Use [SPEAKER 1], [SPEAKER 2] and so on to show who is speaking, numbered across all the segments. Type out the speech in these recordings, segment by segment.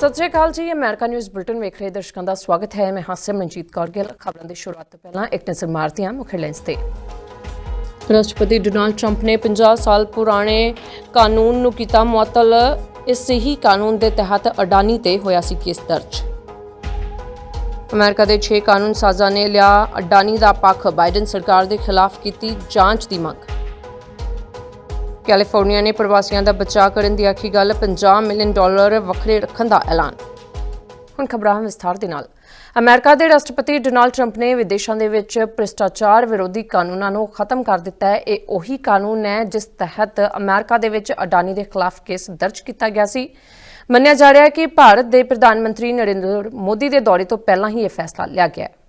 [SPEAKER 1] ਸਤਿ ਸ਼੍ਰੀ ਅਕਾਲ ਜੀ, America news bulletin ਵੇਖ ਰਹੇ ਦਰਸ਼ਕਾਂ ਦਾ ਸਵਾਗਤ ਹੈ। ਮੈਂ ਹਾਂ ਮਨਜੀਤ ਕੌਰ। ਗਿੱਲ ਖਬਰਾਂ ਦੀ ਸ਼ੁਰੂਆਤ ਤੋਂ ਪਹਿਲਾਂ ਇੱਕ ਨਜ਼ਰ ਮਾਰਦੇ ਹਾਂ ਮੁੱਖ ਹੈਡਲਾਈਨਸ ਤੇ। ਰਾਸ਼ਟਰਪਤੀ ਡੋਨਾਲਡ ਟਰੰਪ ਨੇ 50 ਸਾਲ ਪੁਰਾਣੇ ਕਾਨੂੰਨ ਨੂੰ ਕੀਤਾ ਮੁਅੱਤਲ। ਇਸ ਹੀ ਕਾਨੂੰਨ ਦੇ ਤਹਿਤ ਅਡਾਨੀ ਤੇ ਹੋਇਆ ਸੀ ਕੇਸ ਦਰਜ। ਅਮਰੀਕਾ ਦੇ 6 ਕਾਨੂੰਨ ਸਾਜ਼ਾਂ ਨੇ ਲਿਆ ਅਡਾਨੀ ਦਾ ਪੱਖ। ਬਾਈਡਨ ਸਰਕਾਰ ਦੇ ਖਿਲਾਫ ਕੀਤੀ ਜਾਂਚ ਦੀ ਮੰਗ। ਕੈਲੀਫੋਰਨੀਆ ਨੇ ਪ੍ਰਵਾਸੀਆਂ ਦਾ ਬਚਾਅ ਕਰਨ ਦੀ ਆਖੀ ਗੱਲ 50 ਮਿਲੀਅਨ ਡਾਲਰ ਵੱਖਰੇ ਰੱਖਣ ਦਾ ਐਲਾਨ। ਹੁਣ ਖਬਰਾਂ ਵਿਸਥਾਰ ਦੇ ਨਾਲ। ਅਮਰੀਕਾ ਦੇ ਰਾਸ਼ਟਰਪਤੀ ਡੋਨਾਲਡ ਟਰੰਪ ਨੇ ਵਿਦੇਸ਼ਾਂ ਦੇ ਵਿੱਚ ਭ੍ਰਿਸ਼ਟਾਚਾਰ ਵਿਰੋਧੀ ਕਾਨੂੰਨਾਂ ਨੂੰ ਖਤਮ ਕਰ ਦਿੱਤਾ ਹੈ। ਇਹ ਉਹੀ ਕਾਨੂੰਨ ਹੈ ਜਿਸ ਤਹਿਤ ਅਮਰੀਕਾ ਦੇ ਵਿੱਚ ਅਡਾਨੀ ਦੇ ਖਿਲਾਫ ਕੇਸ ਦਰਜ ਕੀਤਾ ਗਿਆ ਸੀ। ਮੰਨਿਆ ਜਾ ਰਿਹਾ ਹੈ ਕਿ ਭਾਰਤ ਦੇ ਪ੍ਰਧਾਨ ਮੰਤਰੀ ਨਰਿੰਦਰ ਮੋਦੀ ਦੇ ਦੌਰੇ ਤੋਂ ਪਹਿਲਾਂ ਹੀ ਇਹ ਫੈਸਲਾ ਲਿਆ ਗਿਆ ਹੈ।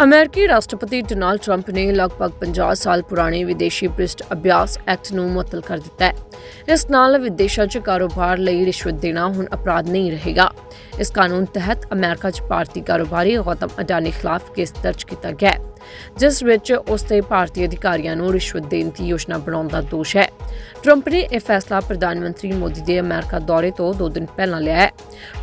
[SPEAKER 1] ਅਮਰੀਕੀ ਰਾਸ਼ਟਰਪਤੀ ਡੋਨਾਲਡ ਟਰੰਪ ਨੇ ਲਗਭਗ 50 ਸਾਲ ਪੁਰਾਣੇ ਵਿਦੇਸ਼ੀ ਭ੍ਰਿਸ਼ਟ ਅਭਿਆਸ ਐਕਟ ਨੂੰ ਮੁਅੱਤਲ ਕਰ ਦਿੱਤਾ ਹੈ। ਇਸ ਨਾਲ ਵਿਦੇਸ਼ਾਂ 'ਚ ਕਾਰੋਬਾਰ ਲਈ ਰਿਸ਼ਵਤ ਦੇਣਾ ਹੁਣ ਅਪਰਾਧ ਨਹੀਂ ਰਹੇਗਾ। ਇਸ ਕਾਨੂੰਨ ਤਹਿਤ ਅਮਰੀਕਾ 'ਚ ਭਾਰਤੀ ਕਾਰੋਬਾਰੀ ਗੌਤਮ ਅਡਾਨੀ ਖਿਲਾਫ ਕੇਸ ਦਰਜ ਕੀਤਾ ਗਿਆ ਜਿਸ ਵਿੱਚ ਉਸ ਤੇ ਭਾਰਤੀ ਅਧਿਕਾਰੀਆਂ ਨੂੰ ਰਿਸ਼ਵਤ ਦੇਣ ਦੀ ਯੋਜਨਾ ਬਣਾਉਣ ਦਾ ਦੋਸ਼ ਹੈ। ਟਰੰਪ ਨੇ ਇਹ ਫੈਸਲਾ ਪ੍ਰਧਾਨ ਮੰਤਰੀ ਮੋਦੀ ਦੇ ਅਮਰੀਕਾ ਦੌਰੇ ਤੋਂ ਦੋ ਦਿਨ ਪਹਿਲਾਂ ਲਿਆ ਹੈ,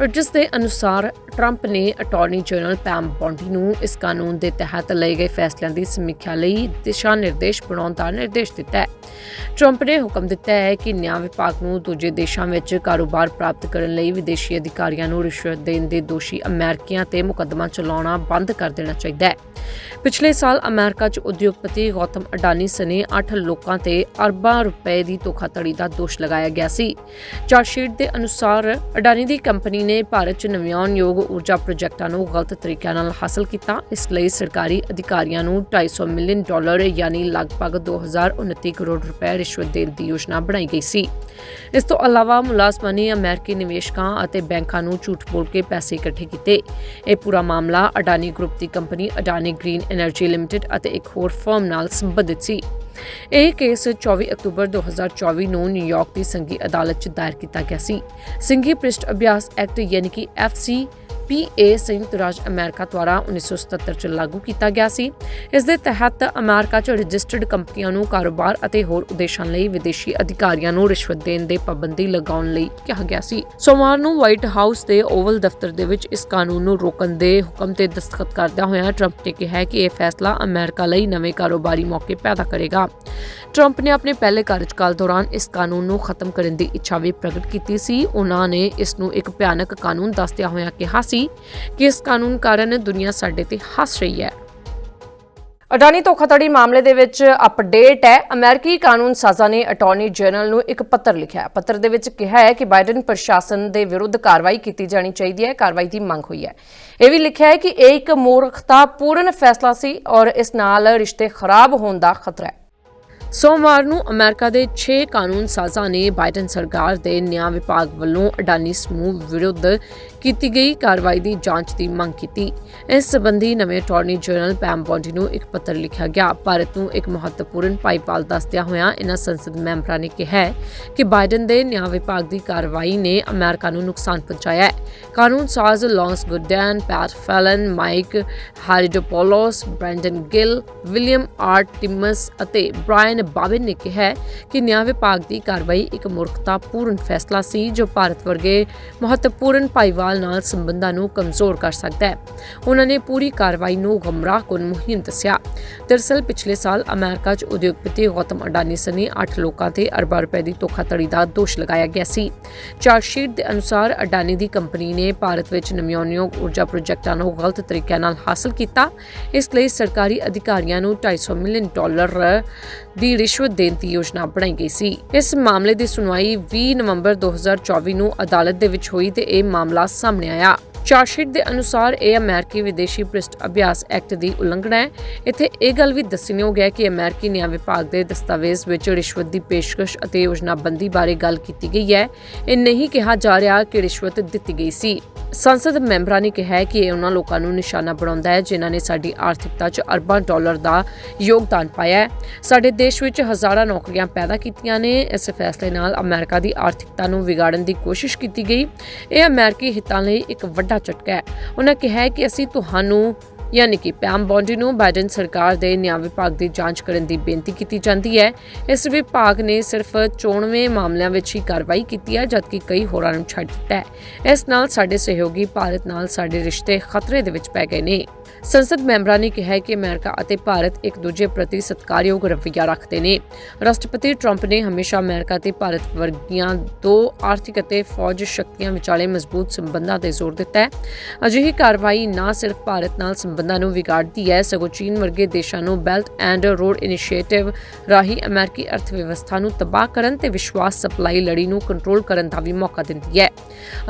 [SPEAKER 1] ਜਿਸ ਦੇ ਅਨੁਸਾਰ ਟਰੰਪ ਨੇ ਅਟਾਰਨੀ ਜਨਰਲ ਪੈਮ ਬੌਂਡੀ ਨੂੰ ਇਸ ਕਾਨੂੰਨ ਦੇ ਤਹਿਤ ਲਏ ਗਏ ਫੈਸਲਿਆਂ ਦੀ ਸਮੀਖਿਆ ਲਈ ਦਿਸ਼ਾ ਨਿਰਦੇਸ਼ ਬਣਾਉਣ ਦਾ ਨਿਰਦੇਸ਼ ਦਿੱਤਾ ਹੈ। ਟਰੰਪ ਨੇ ਹੁਕਮ ਦਿੱਤਾ ਹੈ ਕਿ ਨਿਆਂ ਵਿਭਾਗ ਨੂੰ ਦੂਜੇ ਦੇਸ਼ਾਂ ਵਿੱਚ ਕਾਰੋਬਾਰ ਪ੍ਰਾਪਤ ਕਰਨ ਲਈ ਵਿਦੇਸ਼ੀ ਅਧਿਕਾਰੀਆਂ ਨੂੰ ਰਿਸ਼ਵਤ ਦੇਣ ਦੇ ਦੋਸ਼ੀ ਅਮਰੀਕੀਆਂ ਤੇ ਮੁਕੱਦਮਾ ਚਲਾਉਣਾ ਬੰਦ ਕਰ ਦੇਣਾ ਚਾਹੀਦਾ ਹੈ। ਪਿਛਲੇ ਸਾਲ ਅਮਰੀਕਾ 'ਚ ਉਦਯੋਗਪਤੀ ਗੌਤਮ ਅਡਾਨੀ ਸਨੇ 8 ਲੋਕਾਂ ਤੇ ਅਰਬਾਂ ਰੁਪਏ ਦੀ ਧੋਖਾਧੜੀ ਦਾ ਦੋਸ਼ ਲਗਾਇਆ ਗਿਆ ਸੀ। ਚਾਰਜਸ਼ੀਟ ਦੇ ਅਨੁਸਾਰ ਅਡਾਨੀ ਦੀ ਕੰਪਨੀ ਨੇ ਭਾਰਤ 'ਚ ਨਵਿਆਉਣਯੋਗ ਊਰਜਾ ਪ੍ਰੋਜੈਕਟਾਂ ਨੂੰ ਗਲਤ ਤਰੀਕਿਆਂ ਨਾਲ ਹਾਸਲ ਕੀਤਾ। ਇਸ ਲਈ ਸਰਕਾਰੀ ਅਧਿਕਾਰੀਆਂ ਨੂੰ 250 ਮਿਲੀਅਨ ਡਾਲਰ, ਯਾਨੀ ਲਗਭਗ 2029 ਕਰੋੜ ਰੁਪਏ ਰਿਸ਼ਵਤ ਦੇਣ ਦੀ ਯੋਜਨਾ ਬਣਾਈ ਗਈ ਸੀ। ਇਸ ਤੋਂ ਇਲਾਵਾ ਮੁਲਾਜ਼ਮਾਂ ਨੇ ਅਮਰੀਕੀ ਨਿਵੇਸ਼ਕਾਂ ਅਤੇ ਬੈਂਕਾਂ ਨੂੰ ਝੂਠ ਬੋਲ ਕੇ ਪੈਸੇ ਇਕੱਠੇ ਕੀਤੇ। ਇਹ ਪੂਰਾ ਮਾਮਲਾ ਅਡਾਨੀ ਗਰੁੱਪ ਦੀ company Adani green energy limited ਅਤੇ ਇੱਕ ਹੋਰ ਫਰਮ ਨਾਲ ਸੰਬੰਧਿਤ ਸੀ। ਇਹ ਕੇਸ 24 ਅਕਤੂਬਰ 2024 ਨੂੰ ਨਿਊਯਾਰਕ ਦੀ ਸੰਘੀ ਅਦਾਲਤ 'ਚ ਦਾਇਰ ਕੀਤਾ ਗਿਆ ਸੀ। ਸੰਘੀ ਭ੍ਰਿਸ਼ਟ ਅਭਿਆਸ ਐਕਟ, ਯਾਨੀ ਕਿ ਐਫਸੀ ਪੀਏ ਸੰਯੁਕਤ ਰਾਜ ਅਮਰੀਕਾ ਦੁਆਰਾ 1977 ਚ ਲਾਗੂ ਕੀਤਾ ਗਿਆ ਸੀ। ਇਸ ਦੇ ਤਹਿਤ ਅਮਰੀਕਾ 'ਚ ਰਜਿਸਟਰਡ ਕੰਪਨੀਆਂ ਨੂੰ ਕਾਰੋਬਾਰ ਅਤੇ ਹੋਰ ਉਦੇਸ਼ਾਂ ਲਈ ਵਿਦੇਸ਼ੀ ਅਧਿਕਾਰੀਆਂ ਨੂੰ ਰਿਸ਼ਵਤ ਦੇਣ ਦੇ ਪਾਬੰਦੀ ਲਗਾਉਣ ਲਈ ਕਿਹਾ ਗਿਆ ਸੀ। ਸੋਮਵਾਰ ਨੂੰ ਵਾਈਟ ਹਾਊਸ ਦੇ ਓਵਲ ਦਫ਼ਤਰ ਦੇ ਵਿੱਚ ਇਸ ਕਾਨੂੰਨ ਨੂੰ ਰੋਕਣ ਦੇ ਹੁਕਮ ਤੇ ਦਸਤਖਤ ਕਰਦਿਆਂ ਹੋਇਆਂ ਟਰੰਪ ਨੇ ਕਿਹਾ ਕਿ ਇਹ ਫੈਸਲਾ ਅਮਰੀਕਾ ਲਈ ਨਵੇਂ ਕਾਰੋਬਾਰੀ ਮੌਕੇ ਪੈਦਾ ਕਰੇਗਾ। ਟਰੰਪ ਨੇ ਆਪਣੇ ਪਹਿਲੇ ਕਾਰਜਕਾਲ ਦੌਰਾਨ ਇਸ ਕਾਨੂੰਨ ਨੂੰ ਖਤਮ ਕਰਨ ਦੀ ਇੱਛਾ ਵੀ ਪ੍ਰਗਟ ਕੀਤੀ ਸੀ। ਉਹਨਾਂ ਨੇ ਇਸ ਨੂੰ ਇੱਕ ਭਿਆਨਕ ਕਾਨੂੰਨ ਦੱਸਦਿਆਂ ਹੋਇਆਂ ਕਿਹਾ ਸੀ ਕਿ ਇਸ ਕਾਨੂੰਨ ਕਾਰਨ ਦੁਨੀਆ ਸਾਡੇ ਤੇ ਹੱਸ ਰਹੀ ਹੈ। ਅਡਾਨੀ ਧੋਖਾਧੜੀ ਮਾਮਲੇ ਦੇ ਵਿੱਚ ਅਪਡੇਟ ਹੈ। ਅਮਰੀਕੀ ਕਾਨੂੰਨ ਸਾਜ਼ਾਂ ਨੇ ਅਟਾਰਨੀ ਜਨਰਲ ਨੂੰ ਇੱਕ ਪੱਤਰ ਲਿਖਿਆ ਹੈ। ਪੱਤਰ ਦੇ ਵਿੱਚ ਕਿਹਾ ਹੈ ਕਿ ਬਾਈਡਨ ਪ੍ਰਸ਼ਾਸਨ ਦੇ ਵਿਰੁੱਧ ਕਾਰਵਾਈ ਕੀਤੀ ਜਾਣੀ ਚਾਹੀਦੀ ਹੈ। ਕਾਰਵਾਈ ਦੀ ਮੰਗ ਹੋਈ ਹੈ। ਇਹ ਵੀ ਲਿਖਿਆ ਹੈ ਕਿ ਇਹ ਇੱਕ ਮੂਰਖਤਾਪੂਰਨ ਫੈਸਲਾ ਸੀ ਔਰ ਇਸ ਨਾਲ ਰਿਸ਼ਤੇ ਖਰਾਬ ਹੋਣ ਦਾ ਖਤਰਾ ਹੈ। ਸੋਮਵਾਰ ਨੂੰ ਅਮਰੀਕਾ ਦੇ 6 ਕਾਨੂੰਨ ਸਾਜ਼ਾਂ ਨੇ ਬਾਈਡਨ ਸਰਕਾਰ ਦੇ ਨਿਆਂ ਵਿਭਾਗ ਵੱਲੋਂ ਅਡਾਨੀ ਸਮੂਹ ਵਿਰੁੱਧ ਕੀਤੀ ਗਈ ਕਾਰਵਾਈ ਦੀ ਜਾਂਚ ਦੀ ਮੰਗ ਕੀਤੀ। ਇਸ ਸੰਬੰਧੀ ਨਵੇਂ ਅਟਾਰਨੀ ਜਨਰਲ ਪੈਮ ਬੌਂਡੀ ਨੂੰ ਇੱਕ ਪੱਤਰ ਲਿਖਿਆ ਗਿਆ। ਭਾਰਤ ਨੂੰ ਇੱਕ ਮਹੱਤਵਪੂਰਨ ਭਾਈਵਾਲ ਦੱਸਦਿਆਂ ਹੋਇਆਂ ਇਹਨਾਂ ਸੰਸਦ ਮੈਂਬਰਾਂ ਨੇ ਕਿਹਾ ਕਿ ਬਾਈਡਨ ਦੇ ਨਿਆਂ ਵਿਭਾਗ ਦੀ ਕਾਰਵਾਈ ਨੇ ਅਮਰੀਕਾ ਨੂੰ ਨੁਕਸਾਨ ਪਹੁੰਚਾਇਆ ਹੈ। ਕਾਨੂੰਨ ਸਾਜ਼ Lance Gooden Pat Fallon, Mike Haridopolos, Brandon Gill, William R Timmons ਅਤੇ ਬ੍ਰਾਇਨ ਬਾਬਿਨ ਨੇ ਕਿਹਾ ਕਿ ਨਿਆਂ ਵਿਭਾਗ ਦੀ ਕਾਰਵਾਈ ਇੱਕ ਮੂਰਖਤਾਪੂਰਨ ਫੈਸਲਾ ਸੀ ਜੋ ਭਾਰਤ ਵਰਗੇ ਮਹੱਤਵਪੂਰਨ ਭਾਈਵਾਲ ਨਾਲ ਸੰਬੰਧਾਂ ਨੂੰ ਕਮਜ਼ੋਰ ਕਰ ਸਕਦਾ ਹੈ। ਉਹਨਾਂ ਨੇ ਪੂਰੀ ਕਾਰਵਾਈ ਨੂੰ ਗਮਰਾਹਕੁਨ ਮੁਹਿੰਮ ਦੱਸਿਆ। ਦਰਅਸਲ ਪਿਛਲੇ ਸਾਲ ਅਮਰੀਕਾ 'ਚ ਉਦਯੋਗਪਤੀ ਗੌਤਮ ਅਡਾਨੀ ਸਨੇ 8 ਲੋਕਾਂ ਤੇ ਅਰਬਾਂ ਰੁਪਏ ਦੀ ਧੋਖਾਧੜੀ ਦਾ ਦੋਸ਼ ਲਗਾਇਆ ਗਿਆ ਸੀ। ਚਾਰਜਸ਼ੀਟ ਦੇ ਅਨੁਸਾਰ, ਅਡਾਨੀ ਦੀ ਕੰਪਨੀ ਨੇ ਭਾਰਤ ਵਿੱਚ ਨਵਿਆਉਣਯੋਗ ਊਰਜਾ ਪ੍ਰੋਜੈਕਟਾਂ ਨੂੰ ਗਲਤ ਤਰੀਕਿਆਂ ਨਾਲ ਹਾਸਲ ਕੀਤਾ। ਇਸ ਲਈ ਸਰਕਾਰੀ ਅਧਿਕਾਰੀਆਂ ਨੂੰ 250 ਮਿਲੀਅਨ ਡਾਲਰ ਦੀ ਰਿਸ਼ਵਤ ਦੇਣ ਦੀ ਯੋਜਨਾ ਬਣਾਈ ਗਈ ਸੀ। ਇਸ ਮਾਮਲੇ ਦੀ ਸੁਣਵਾਈ 20 ਨਵੰਬਰ 2024 ਨੂੰ ਅਦਾਲਤ ਦੇ ਵਿੱਚ ਹੋਈ ਤੇ ਇਹ ਮਾਮਲਾ ਸਾਹਮਣੇ ਆਇਆ। ਚਾਰਜਸ਼ੀਟ ਦੇ ਅਨੁਸਾਰ ਇਹ ਅਮਰੀਕੀ ਵਿਦੇਸ਼ੀ ਭ੍ਰਿਸ਼ਟ ਅਭਿਆਸ ਐਕਟ ਦੀ ਉਲੰਘਣਾ ਹੈ। ਇੱਥੇ ਇਹ ਗੱਲ ਵੀ ਦੱਸਣਯੋਗ ਹੈ ਕਿ ਅਮਰੀਕੀ ਨਿਆਂ ਵਿਭਾਗ ਦੇ ਦਸਤਾਵੇਜ਼ ਵਿੱਚ ਰਿਸ਼ਵਤ ਦੀ ਪੇਸ਼ਕਸ਼ ਅਤੇ ਯੋਜਨਾਬੰਦੀ ਬਾਰੇ ਗੱਲ ਕੀਤੀ ਗਈ ਹੈ। ਇਹ ਨਹੀਂ ਕਿਹਾ ਜਾ ਰਿਹਾ ਕਿ ਰਿਸ਼ਵਤ ਦਿੱਤੀ ਗਈ ਸੀ। ਸੰਸਦ ਮੈਂਬਰਾਂ ਨੇ ਕਿਹਾ ਕਿ ਇਹ ਉਹਨਾਂ ਲੋਕਾਂ ਨੂੰ ਨਿਸ਼ਾਨਾ ਬਣਾਉਂਦਾ ਹੈ ਜਿਨ੍ਹਾਂ ਨੇ ਸਾਡੀ ਆਰਥਿਕਤਾ 'ਚ ਅਰਬਾਂ ਡਾਲਰ ਦਾ ਯੋਗਦਾਨ ਪਾਇਆ ਹੈ। ਸਾਡੇ ਦੇਸ਼ ਵਿੱਚ ਹਜ਼ਾਰਾਂ ਨੌਕਰੀਆਂ ਪੈਦਾ ਕੀਤੀਆਂ ਨੇ। ਇਸ ਫੈਸਲੇ ਨਾਲ ਅਮਰੀਕਾ ਦੀ ਆਰਥਿਕਤਾ ਨੂੰ ਵਿਗਾੜਨ ਦੀ ਕੋਸ਼ਿਸ਼ ਕੀਤੀ ਗਈ। ਇਹ ਅਮਰੀਕੀ ਹਿੱਤਾਂ ਲਈ ਇੱਕ ਵੱਡਾ ਝਟਕਾ ਹੈ। ਉਹਨਾਂ ਕਿਹਾ ਕਿ ਅਸੀਂ ਤੁਹਾਨੂੰ ਯਾਨੀ ਕਿ ਪੈਮ ਬੌਂਡੀ ਨੂੰ ਬਾਈਡਨ ਸਰਕਾਰ ਦੇ ਨਿਆਂ ਵਿਭਾਗ ਦੀ ਜਾਂਚ ਕਰਨ ਦੀ ਬੇਨਤੀ ਕੀਤੀ ਜਾਂਦੀ ਹੈ। ਇਸ ਵਿਭਾਗ ਨੇ ਸਿਰਫ ਚੋਣਵੇਂ ਮਾਮਲਿਆਂ ਵਿੱਚ ਹੀ ਕਾਰਵਾਈ ਕੀਤੀ ਹੈ, ਜਦਕਿ ਕਈ ਹੋਰਾਂ ਨੂੰ ਛੱਡ ਦਿੱਤਾ ਹੈ। ਇਸ ਨਾਲ ਸਾਡੇ ਸਹਿਯੋਗੀ ਭਾਰਤ ਨਾਲ ਸਾਡੇ ਰਿਸ਼ਤੇ ਖਤਰੇ ਦੇ ਵਿੱਚ ਪੈ ਗਏ ਨੇ। ਸੰਸਦ ਮੈਂਬਰਾਂ ਨੇ ਕਿਹਾ ਕਿ ਅਮਰੀਕਾ ਅਤੇ ਭਾਰਤ ਇੱਕ ਦੂਜੇ ਪ੍ਰਤੀ ਸਤਿਕਾਰਯੋਗ ਰਵੱਈਆ ਰੱਖਦੇ ਨੇ। ਰਾਸ਼ਟਰਪਤੀ ਟਰੰਪ ਨੇ ਹਮੇਸ਼ਾ ਅਮਰੀਕਾ ਤੇ ਭਾਰਤ ਵਰਗੀਆਂ ਦੋ ਆਰਥਿਕ ਅਤੇ ਫੌਜ ਸ਼ਕਤੀਆਂ ਵਿਚਾਲੇ ਮਜ਼ਬੂਤ ਸੰਬੰਧਾਂ ਤੇ ਜ਼ੋਰ ਦਿੱਤਾ ਹੈ। ਅਜਿਹੀ ਕਾਰਵਾਈ ਨਾ ਸਿਰਫ ਭਾਰਤ ਨਾਲ ਸੰਬੰਧਾਂ ਨੂੰ ਵਿਗਾੜਦੀ ਹੈ, ਸਗੋਂ ਚੀਨ ਵਰਗੇ ਦੇਸ਼ਾਂ ਨੂੰ ਬੈਲਟ ਐਂਡ ਰੋਡ ਇਨੀਸ਼ੀਏਟਿਵ ਰਾਹੀਂ ਅਮਰੀਕੀ ਅਰਥ ਵਿਵਸਥਾ ਨੂੰ ਤਬਾਹ ਕਰਨ ਤੇ ਵਿਸ਼ਵਾਸ ਸਪਲਾਈ ਲੜੀ ਨੂੰ ਕੰਟਰੋਲ ਕਰਨ ਦਾ ਵੀ ਮੌਕਾ ਦਿੰਦੀ ਹੈ।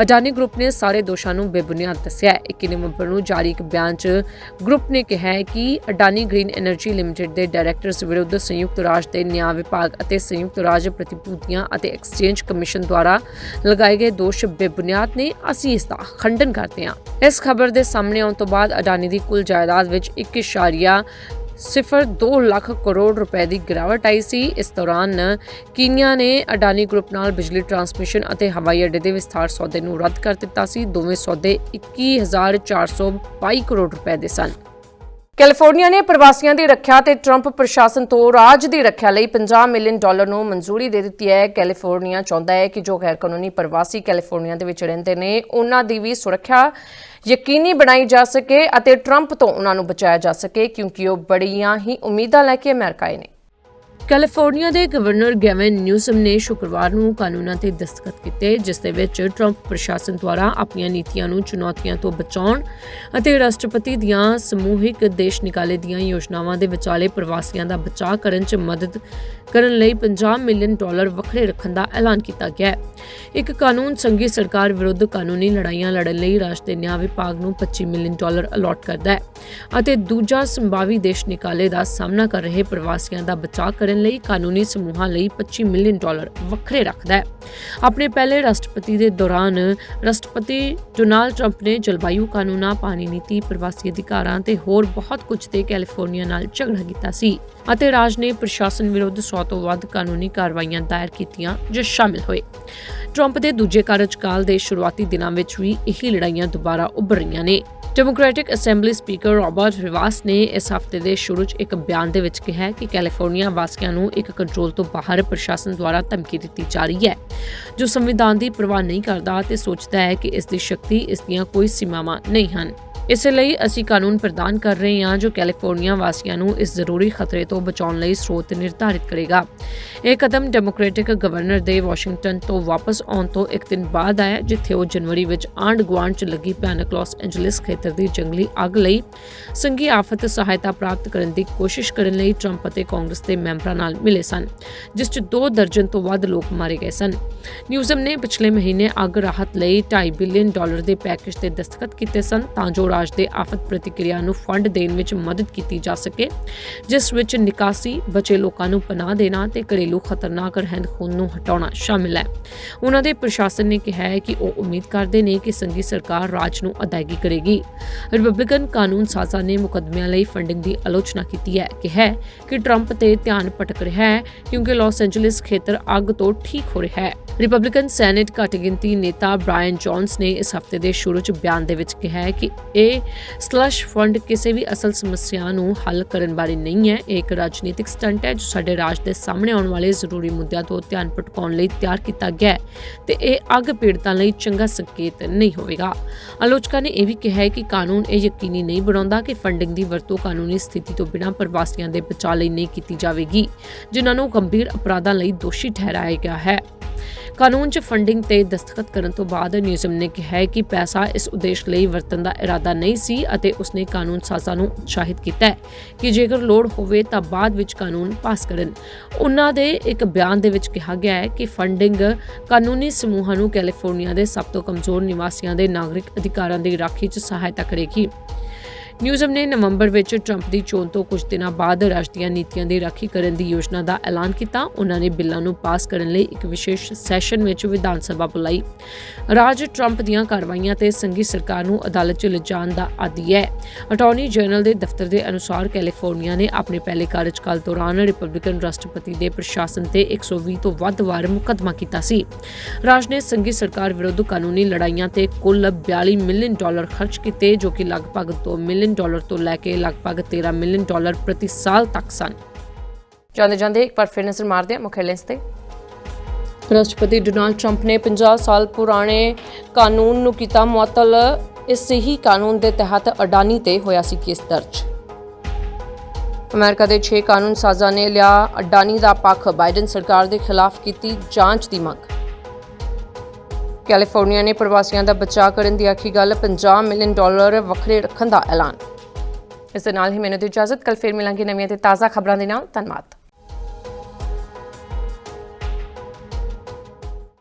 [SPEAKER 1] ਅਡਾਨੀ ਗਰੁੱਪ ਨੇ ਸਾਰੇ ਦੋਸ਼ਾਂ ਨੂੰ ਬੇਬੁਨਿਆਦ ਦੱਸਿਆ ਹੈ। 21 ਨਵੰਬਰ ਨੂੰ ਜਾਰੀ ਇੱਕ ਬਿਆਨ 'ਚ ਗਰੁੱਪ ਨੇ ਕਿਹਾ ਹੈ ਕਿ ਅਡਾਨੀ ਗ੍ਰੀਨ ਐਨਰਜੀ ਲਿਮਟਿਡ ਦੇ ਡਾਇਰੈਕਟਰਸ ਵਿਰੁੱਧ ਸੰਯੁਕਤ ਰਾਜ ਦੇ ਨਿਆਂ ਵਿਭਾਗ ਅਤੇ ਸੰਯੁਕਤ ਰਾਜ ਪ੍ਰਤੀਭੂਤੀਆਂ ਅਤੇ ਐਕਸਚੇਂਜ ਕਮਿਸ਼ਨ ਦੁਆਰਾ ਲਗਾਏ ਗਏ ਦੋਸ਼ ਬੇਬੁਨਿਆਦ ਨੇ ਅਸੀਂ ਇਸ ਦਾ ਖੰਡਨ ਕਰਦੇ ਹਾਂ। ਇਸ ਖਬਰ ਦੇ ਸਾਹਮਣੇ ਆਉਣ ਤੋਂ ਬਾਅਦ ਅਡਾਨੀ ਦੀ ਕੁੱਲ ਜਾਇਦਾਦ ਵਿੱਚ 1.4 0.2 ਲੱਖ ਕਰੋੜ ਰੁਪਏ ਦੀ ਗਿਰਾਵਟ ਆਈ ਸੀ। ਇਸ ਦੌਰਾਨ ਕੀਨੀਆ ਨੇ ਅਡਾਨੀ ਗਰੁੱਪ ਨਾਲ ਬਿਜਲੀ ਟ੍ਰਾਂਸਮਿਸ਼ਨ ਅਤੇ ਹਵਾਈ ਅੱਡੇ ਦੇ ਵਿਸਥਾਰ ਸੌਦੇ ਨੂੰ ਰੱਦ ਕਰ ਦਿੱਤਾ ਸੀ। ਦੋਵੇਂ ਸੌਦੇ 21422 ਕਰੋੜ ਰੁਪਏ ਦੇ ਸਨ। ਕੈਲੀਫੋਰਨੀਆ ਨੇ ਪ੍ਰਵਾਸੀਆਂ ਦੀ ਰੱਖਿਆ ਤੇ ਟਰੰਪ ਪ੍ਰਸ਼ਾਸਨ ਤੋਂ ਰਾਜ ਦੀ ਰੱਖਿਆ ਲਈ 50 ਮਿਲੀਅਨ ਡਾਲਰ ਨੂੰ ਮਨਜ਼ੂਰੀ ਦੇ ਦਿੱਤੀ ਹੈ। ਕੈਲੀਫੋਰਨੀਆ ਚਾਹੁੰਦਾ ਹੈ ਕਿ ਜੋ ਗੈਰ ਕਾਨੂੰਨੀ ਪ੍ਰਵਾਸੀ ਕੈਲੀਫੋਰਨੀਆ ਦੇ ਵਿੱਚ ਰਹਿੰਦੇ ਨੇ, ਉਹਨਾਂ ਦੀ ਵੀ ਸੁਰੱਖਿਆ ਯਕੀਨੀ ਬਣਾਈ ਜਾ ਸਕੇ ਅਤੇ ਟਰੰਪ ਤੋਂ ਉਹਨਾਂ ਨੂੰ ਬਚਾਇਆ ਜਾ ਸਕੇ, ਕਿਉਂਕਿ ਉਹ ਬੜੀਆਂ ਹੀ ਉਮੀਦਾਂ ਲੈ ਕੇ ਅਮਰੀਕਾ ਆਏ ਨੇ। ਕੈਲੀਫੋਰਨੀਆ ਦੇ ਗਵਰਨਰ ਗੈਵਨ ਨਿਊਸਮ ਨੇ ਸ਼ੁੱਕਰਵਾਰ ਨੂੰ ਕਾਨੂੰਨਾਂ ਤੇ ਦਸਤਖਤ ਕੀਤੇ, ਜਿਸ ਦੇ ਵਿੱਚ ਟਰੰਪ ਪ੍ਰਸ਼ਾਸਨ ਦੁਆਰਾ ਆਪਣੀਆਂ ਨੀਤੀਆਂ ਨੂੰ ਚੁਣੌਤੀਆਂ ਤੋਂ ਬਚਾਉਣ ਅਤੇ ਰਾਸ਼ਟਰਪਤੀ ਦੀਆਂ ਸਮੂਹਿਕ ਦੇਸ਼ ਨਿਕਾਲੇ ਦੀਆਂ ਯੋਜਨਾਵਾਂ ਦੇ ਵਿਚਾਲੇ ਪ੍ਰਵਾਸੀਆਂ ਦਾ ਬਚਾਅ ਕਰਨ 'ਚ ਮਦਦ ਕਰਨ ਲਈ 50 ਮਿਲੀਅਨ ਡਾਲਰ ਵੱਖਰੇ ਰੱਖਣ ਦਾ ਐਲਾਨ ਕੀਤਾ ਗਿਆ ਹੈ। ਇੱਕ ਕਾਨੂੰਨ ਸੰਘੀ ਸਰਕਾਰ ਵਿਰੁੱਧ ਕਾਨੂੰਨੀ ਲੜਾਈਆਂ ਲੜਨ ਲਈ ਰਾਜ ਨਿਆਂ ਵਿਭਾਗ ਨੂੰ 25 ਮਿਲੀਅਨ ਡਾਲਰ ਅਲਾਟ ਕਰਦਾ ਹੈ ਅਤੇ ਦੂਜਾ ਸੰਭਾਵੀ ਦੇਸ਼ ਨਿਕਾਲੇ ਦਾ ਸਾਹਮਣਾ ਕਰ ਰਹੇ ਪ੍ਰਵਾਸੀਆਂ ਦਾ ਬਚਾਅ ਕਰਨ ਲਈ ਕਾਨੂੰਨੀ ਸਮੂਹਾਂ ਲਈ 25 ਮਿਲੀਅਨ ਡਾਲਰ ਵੱਖਰੇ ਰੱਖਦਾ ਹੈ। ਆਪਣੇ ਪਹਿਲੇ ਰਾਸ਼ਟਰਪਤੀ ਦੇ ਦੌਰਾਨ ਰਾਸ਼ਟਰਪਤੀ ਡੋਨਾਲਡ ਟਰੰਪ ਨੇ ਜਲਵਾਯੂ ਕਾਨੂੰਨਾਂ, ਪਾਣੀ ਨੀਤੀ, ਪ੍ਰਵਾਸੀ ਅਧਿਕਾਰਾਂ ਤੇ ਹੋਰ ਬਹੁਤ ਕੁਝ ਤੇ ਕੈਲੀਫੋਰਨੀਆ ਨਾਲ ਝਗੜਾ ਕੀਤਾ ਸੀ ਅਤੇ ਰਾਜ ਨੇ ਪ੍ਰਸ਼ਾਸਨ ਵਿਰੁੱਧ 100 ਤੋਂ ਵੱਧ ਕਾਨੂੰਨੀ ਕਾਰਵਾਈਆਂ ਦਾਇਰ ਕੀਤੀਆਂ ਜੋ ਸ਼ਾਮਿਲ ਹੋਏ। ਟਰੰਪ ਦੇ ਦੂਜੇ ਕਾਰਜਕਾਲ ਦੇ ਸ਼ੁਰੂਆਤੀ ਦਿਨਾਂ ਵਿੱਚ ਵੀ ਇਹੀ ਲੜਾਈਆਂ ਦੁਬਾਰਾ ਉੱਭਰ ਰਹੀਆਂ ਨੇ। Democratic assembly speaker Robert Rivas ਨੇ ਇਸ ਹਫ਼ਤੇ ਦੇ ਸ਼ੁਰੂ 'ਚ ਇੱਕ ਬਿਆਨ ਦੇ ਵਿੱਚ ਕਿਹਾ ਕਿ ਕੈਲੀਫੋਰਨੀਆ ਵਾਸੀਆਂ ਨੂੰ ਇੱਕ ਕੰਟਰੋਲ ਤੋਂ ਬਾਹਰ ਪ੍ਰਸ਼ਾਸਨ ਦੁਆਰਾ ਧਮਕੀ ਦਿੱਤੀ ਜਾ ਰਹੀ ਹੈ, ਜੋ ਸੰਵਿਧਾਨ ਦੀ ਪਰਵਾਹ ਨਹੀਂ ਕਰਦਾ ਤੇ ਸੋਚਦਾ ਹੈ ਕਿ ਇਸ ਦੀ ਸ਼ਕਤੀ ਇਸ ਦੀਆਂ ਕੋਈ ਸੀਮਾਵਾਂ ਨਹੀਂ ਹਨ। ਇਸ ਲਈ ਅਸੀਂ ਕਾਨੂੰਨ ਪ੍ਰਦਾਨ ਕਰ ਰਹੇ ਹਾਂ ਜੋ ਕੈਲੀਫੋਰਨੀਆ ਵਾਸੀਆਂ ਨੂੰ ਇਸ ਜ਼ਰੂਰੀ ਖਤਰੇ ਤੋਂ ਬਚਾਉਣ ਲਈ ਸਰੋਤ ਨਿਰਧਾਰਿਤ ਕਰੇਗਾ। ਇਹ ਕਦਮ ਡੈਮੋਕ੍ਰੈਟਿਕ ਗਵਰਨਰ ਦੇ ਵਾਸ਼ਿੰਗਟਨ ਤੋਂ ਵਾਪਸ ਆਉਣ ਤੋਂ ਇੱਕ ਦਿਨ ਬਾਅਦ ਆਇਆ, ਜਿੱਥੇ ਉਹ ਜਨਵਰੀ ਵਿੱਚ ਆਂਡ ਗੁਆਂਡ 'ਚ ਲੱਗੀ ਭਿਆਨਕ ਲਾਸ ਐਂਜਲਿਸ ਖੇਤਰ ਦੀ ਜੰਗਲੀ ਅੱਗ ਲਈ ਸੰਘੀ ਆਫਤ ਸਹਾਇਤਾ ਪ੍ਰਾਪਤ ਕਰਨ ਦੀ ਕੋਸ਼ਿਸ਼ ਕਰਨ ਲਈ ਟਰੰਪ ਅਤੇ ਕਾਂਗਰਸ ਦੇ ਮੈਂਬਰਾਂ ਨਾਲ ਮਿਲੇ ਸਨ, ਜਿਸ 'ਚ 2 ਦਰਜਨ ਤੋਂ ਵੱਧ ਲੋਕ ਮਾਰੇ ਗਏ ਸਨ। ਨਿਊਜ਼ਮ ਨੇ ਪਿਛਲੇ ਮਹੀਨੇ ਅੱਗ ਰਾਹਤ ਲਈ 2.5 ਬਿਲੀਅਨ ਡਾਲਰ ਦੇ ਪੈਕੇਜ ਤੇ ਦਸਤਖਤ ਕੀਤੇ ਸਨ, ਤਾਂ ਜੋ ਰਾਜ ਦੇ ਆਫਤ ਪ੍ਰਤੀਕਿਰਿਆ ਨੂੰ ਫੰਡ ਦੇਣ ਵਿੱਚ ਮਦਦ ਕੀਤੀ ਜਾ ਸਕੇ, ਜਿਸ ਵਿੱਚ ਨਿਕਾਸੀ, ਬਚੇ ਲੋਕਾਂ ਨੂੰ ਪਨਾਹ ਦੇਣਾ ਤੇ ਘਰੇਲੂ ਖਤਰਨਾਕ ਰਹਿੰਦ ਖੂੰਹਦ ਨੂੰ ਹਟਾਉਣਾ ਸ਼ਾਮਿਲ ਹੈ। ਉਹਨਾਂ ਦੇ ਪ੍ਰਸ਼ਾਸਨ ਨੇ ਕਿਹਾ ਹੈ ਕਿ ਉਹ ਉਮੀਦ ਕਰਦੇ ਨੇ ਕਿ ਸੰਘੀ ਸਰਕਾਰ ਰਾਜ ਨੂੰ ਅਦਾਇਗੀ ਕਰੇਗੀ। ਰਿਪਬਲਿਕਨ ਕਾਨੂੰਨ ਸਾਜ਼ਾ ਨੇ ਮੁਕੱਦਮਿਆਂ ਲਈ ਫੰਡਿੰਗ ਦੀ ਆਲੋਚਨਾ ਕੀਤੀ ਹੈ। ਕਿ ਹੈ ਕਿ ਟਰੰਪ ਤੇ ਧਿਆਨ ਭਟਕ ਰਿਹਾ ਹੈ ਕਿਉਂਕਿ ਲਾਸ ਐਂਜਲਿਸ ਖੇਤਰ ਅੱਗ ਤੋਂ ਠੀਕ ਹੋ ਰਿਹਾ ਹੈ। ਰਿਪਬਲਿਕਨ ਸੈਨੇਟ ਘੱਟ ਗਿਣਤੀ ਨੇਤਾ ਬ੍ਰਾਇਨ ਜੌਨਸ ਨੇ ਇਸ ਹਫ਼ਤੇ ਦੇ ਸ਼ੁਰੂ 'ਚ ਬਿਆਨ ਦੇ ਵਿੱਚ ਕਿਹਾ ਹੈ ਕਿ ਇਹ ਸਲਸ਼ ਫੰਡ ਕਿਸੇ ਵੀ ਅਸਲ ਸਮੱਸਿਆ ਨੂੰ ਹੱਲ ਕਰਨ ਬਾਰੇ ਨਹੀਂ ਹੈ। ਇਹ ਇੱਕ ਰਾਜਨੀਤਿਕ ਸਟੰਟ ਹੈ ਜੋ ਸਾਡੇ ਰਾਜ ਦੇ ਸਾਹਮਣੇ ਆਉਣ ਵਾਲੇ ਜ਼ਰੂਰੀ ਮੁੱਦਿਆਂ ਤੋਂ ਧਿਆਨ ਭਟਕਾਉਣ ਲਈ ਤਿਆਰ ਕੀਤਾ ਗਿਆ ਹੈ ਤੇ ਇਹ ਅੱਗ ਪੀੜਤਾਂ ਲਈ ਚੰਗਾ ਸੰਕੇਤ ਨਹੀਂ ਹੋਵੇਗਾ। ਆਲੋਚਕਾਂ ਨੇ ਇਹ ਵੀ ਕਿਹਾ ਹੈ ਕਿ ਕਾਨੂੰਨ ਇਹ ਯਕੀਨੀ ਨਹੀਂ ਬਣਾਉਂਦਾ ਕਿ ਫੰਡਿੰਗ ਦੀ ਵਰਤੋਂ ਕਾਨੂੰਨੀ ਸਥਿਤੀ ਤੋਂ ਬਿਨਾਂ ਪ੍ਰਵਾਸੀਆਂ ਦੇ ਬਚਾਅ ਲਈ ਨਹੀਂ ਕੀਤੀ ਜਾਵੇਗੀ, ਜਿਨ੍ਹਾਂ ਨੂੰ ਗੰਭੀਰ ਅਪਰਾਧਾਂ ਲਈ ਦੋਸ਼ੀ ਠਹਿਰਾਇਆ ਗਿਆ ਹੈ। ਕਾਨੂੰਨ 'ਚ ਫੰਡਿੰਗ ਤੇ ਦਸਤਖਤ ਕਰਨ ਤੋਂ ਬਾਅਦ ਨਿਊਜ਼ਮ ਨੇ ਕਿਹਾ ਹੈ ਕਿ ਪੈਸਾ ਇਸ ਉਦੇਸ਼ ਲਈ ਵਰਤਣ ਦਾ ਇਰਾਦਾ ਨਹੀਂ ਸੀ ਅਤੇ ਉਸਨੇ ਕਾਨੂੰਨ ਸਾਜ਼ਾਂ ਨੂੰ ਉਤਸ਼ਾਹਿਤ ਕੀਤਾ ਹੈ ਕਿ ਜੇਕਰ ਲੋੜ ਹੋਵੇ ਤਾਂ ਬਾਅਦ ਵਿੱਚ ਕਾਨੂੰਨ ਪਾਸ ਕਰਨ। ਉਹਨਾਂ ਦੇ ਇੱਕ ਬਿਆਨ ਦੇ ਵਿੱਚ ਕਿਹਾ ਗਿਆ ਹੈ ਕਿ ਫੰਡਿੰਗ ਕਾਨੂੰਨੀ ਸਮੂਹਾਂ ਨੂੰ ਕੈਲੀਫੋਰਨੀਆ ਦੇ ਸਭ ਤੋਂ ਕਮਜ਼ੋਰ ਨਿਵਾਸੀਆਂ ਦੇ ਨਾਗਰਿਕ ਅਧਿਕਾਰਾਂ ਦੀ ਰਾਖੀ 'ਚ ਸਹਾਇਤਾ ਕਰੇਗੀ। ਨਿਊਜ਼ਮ ਨੇ ਨਵੰਬਰ ਵਿੱਚ ਟਰੰਪ ਦੀ ਚੋਣ ਤੋਂ ਕੁਝ ਦਿਨਾਂ ਬਾਅਦ ਰਾਜ ਨੀਤੀਆਂ ਦੀ ਰਾਖੀ ਕਰਨ ਦੀ ਯੋਜਨਾ ਦਾ ਐਲਾਨ ਕੀਤਾ। ਉਹਨਾਂ ਨੇ ਬਿੱਲਾਂ ਨੂੰ ਪਾਸ ਕਰਨ ਲਈ ਇੱਕ ਵਿਸ਼ੇਸ਼ ਸੈਸ਼ਨ ਵਿੱਚ ਵਿਧਾਨ ਸਭਾ ਬੁਲਾਈ। ਰਾਜ ਟਰੰਪ ਦੀਆਂ ਕਾਰਵਾਈਆਂ ਤੇ ਸੰਘੀ ਸਰਕਾਰ ਨੂੰ ਅਦਾਲਤ 'ਚ ਲਿਜਾਣ ਦਾ ਆਦੀ ਹੈ। ਅਟਾਰਨੀ ਜਨਰਲ ਦੇ ਦਫ਼ਤਰ ਦੇ ਅਨੁਸਾਰ ਕੈਲੀਫੋਰਨੀਆ ਨੇ ਆਪਣੇ ਪਹਿਲੇ ਕਾਰਜਕਾਲ ਦੌਰਾਨ ਰਿਪਬਲਿਕਨ ਰਾਸ਼ਟਰਪਤੀ ਦੇ ਪ੍ਰਸ਼ਾਸਨ ਤੇ 120 ਤੋਂ ਵੱਧ ਵਾਰ ਮੁਕੱਦਮਾ ਕੀਤਾ ਸੀ। ਰਾਜ ਨੇ ਸੰਘੀ ਸਰਕਾਰ ਵਿਰੁੱਧ ਕਾਨੂੰਨੀ ਲੜਾਈਆਂ ਤੇ ਕੁੱਲ 42 ਮਿਲੀਅਨ ਡਾਲਰ ਖਰਚ ਕੀਤੇ, ਜੋ ਕਿ ਲਗਭਗ 2 ਮਿਲੀਅਨ ਮਿਲੀਅਨ ਡਾਲਰ ਤੋਂ ਲੈ ਕੇ ਲਗਭਗ 13 ਮਿਲੀਅਨ ਡਾਲਰ ਪ੍ਰਤੀ ਸਾਲ ਤੱਕ ਸਨ। ਜਾਂਦੇ ਜਾਂਦੇ ਇੱਕ ਵਾਰ ਫਿਰ ਨਜ਼ਰ ਮਾਰਦੇ ਹਾਂ ਮੁੱਖ ਹੈਡਲਾਈਨਸ ਤੇ। ਰਾਸ਼ਟਰਪਤੀ ਡੋਨਾਲਡ ਟਰੰਪ ਨੇ 50 ਸਾਲ ਪੁਰਾਣੇ ਕਾਨੂੰਨ ਨੂੰ ਕੀਤਾ ਮੁਅੱਤਲ ਇਸ ਹੀ ਕਾਨੂੰਨ ਦੇ ਤਹਿਤ ਅਡਾਨੀ ਤੇ ਹੋਇਆ ਸੀ ਕੇਸ ਦਰਜ। ਅਮਰੀਕਾ ਦੇ 6 ਕਾਨੂੰਨ ਸਾਜ਼ਾਂ ਨੇ ਲਿਆ ਅਡਾਨੀ ਦਾ ਪੱਖ। ਬਾਈਡਨ ਸਰਕਾਰ ਦੇ ਖਿਲਾਫ ਕੀਤੀ ਜਾਂਚ ਦੀ ਮੰਗ। ਕੈਲੀਫੋਰਨੀਆ ਨੇ ਪ੍ਰਵਾਸੀਆਂ ਦਾ ਬਚਾਅ ਕਰਨ ਦੀ ਆਖੀ ਗੱਲ 50 ਮਿਲੀਅਨ ਡਾਲਰ ਵੱਖਰੇ ਰੱਖਣ ਦਾ ਐਲਾਨ। ਇਸ ਦੇ ਨਾਲ ਹੀ ਮੈਨੂੰ ਦੀ ਇਜਾਜ਼ਤ ਕੱਲ ਫਿਰ ਮਿਲਾਂਗੇ ਨਵੀਆਂ ਤੇ ਤਾਜ਼ਾ ਖਬਰਾਂ ਦੇ ਨਾਲ। ਧੰਨਵਾਦ।